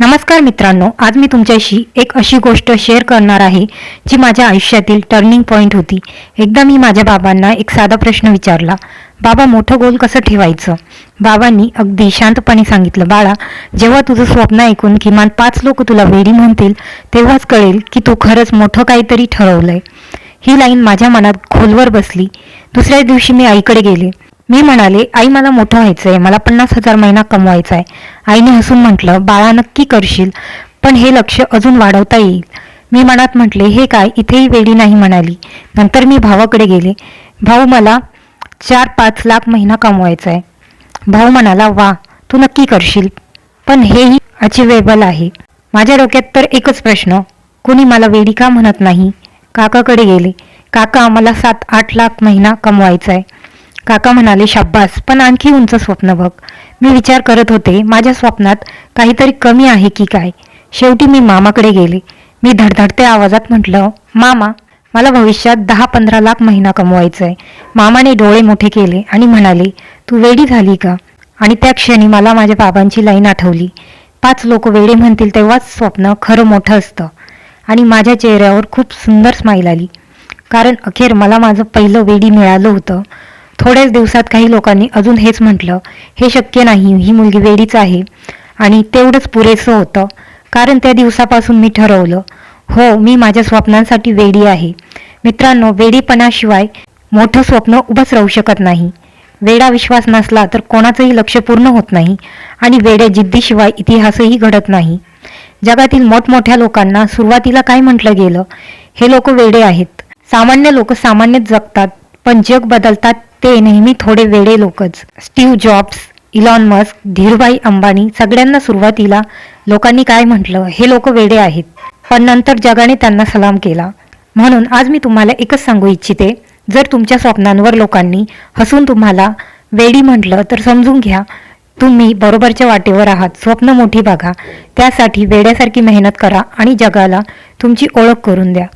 नमस्कार मित्रांनो आज मी तुमच्याशी एक अशी गोष्ट शेअर करणार आहे जी माझ्या आयुष्यातील टर्निंग पॉईंट होती. एकदा मी माझ्या बाबांना एक साधा प्रश्न विचारला बाबा मोठं गोल कसं ठेवायचं? बाबांनी अगदी शांतपणे सांगितलं बाळा जेव्हा तुझं स्वप्न ऐकून किमान पाच लोक तुला वेडी म्हणतील तेव्हाच कळेल की तू खरंच मोठं काहीतरी ठरवलंय. ही लाईन माझ्या मनात खोलवर बसली. दुसऱ्या दिवशी मी आईकडे गेले. मी म्हणाले आई मला मोठं व्हायचं आहे मला पन्नास हजार महिना कमवायचा आहे आईने हसून म्हटलं बाळा नक्की करशील पण हे लक्ष अजून वाढवता येईल. मी मनात म्हटले हे काय? इथेही वेळी नाही म्हणाली. नंतर मी भावाकडे गेले. भाऊ मला चार पाच लाख महिना कमवायचा आहे भाऊ म्हणाला वा तू नक्की करशील पण हेही अचिवेबल आहे. माझ्या डोक्यात तर एकच प्रश्न कोणी मला वेडी का म्हणत नाही? काकाकडे गेले. काका मला सात आठ लाख महिना कमवायचा आहे काका म्हणाले शाब्बास पण आणखी उंच स्वप्न बघ. मी विचार करत होते माझ्या स्वप्नात काहीतरी कमी आहे की काय? शेवटी मी मामाकडे गेले. मी धडधडत्या आवाजात म्हटलं मामा मला भविष्यात दहा पंधरा लाख महिना कमवायचा आहे मामाने डोळे मोठे केले आणि म्हणाले तू वेडी झाली का? आणि त्या क्षणी मला माझ्या बाबांची लाईन आठवली. पाच लोक वेडे म्हणतील तेव्हाच स्वप्न खरं मोठं असतं. आणि माझ्या चेहऱ्यावर खूप सुंदर स्माईल आली. कारण अखेर मला माझं पहिलं वेडी मिळालं होतं. थोड्याच दिवसात काही लोकांनी अजून हेच म्हटलं हे शक्य नाही ही मुलगी वेडीच आहे. आणि तेवढंच पुरेसं होतं कारण त्या दिवसापासून मी ठरवलं हो मी माझ्या स्वप्नांसाठी वेडी आहे. मित्रांनो वेडीपणाशिवाय मोठं स्वप्न उभंच राहू शकत नाही. वेडा विश्वास नसला तर कोणाचंही लक्ष पूर्ण होत नाही आणि वेड्या जिद्दीशिवाय इतिहासही घडत नाही. जगातील मोठमोठ्या लोकांना सुरुवातीला काय म्हटलं गेलं? हे लोक वेडे आहेत. सामान्य लोक सामान्यच जगतात. पण जग बदलतात ते नेहमी थोडे वेडे लोकच. Steve Jobs Elon Musk Dhirubhai Ambani सगळ्यांना सुरुवातीला लोकांनी काय म्हटलं हे लोक वेडे आहेत. पण नंतर जगाने त्यांना सलाम केला. म्हणून आज मी तुम्हाला एकच सांगू इच्छिते जर तुमच्या स्वप्नांवर लोकांनी हसून तुम्हाला वेडी म्हटलं तर समजून घ्या तुम्ही बरोबरच्या वाटेवर आहात स्वप्न मोठी बघा त्यासाठी वेड्यासारखी मेहनत करा आणि जगाला तुमची ओळख करून द्या.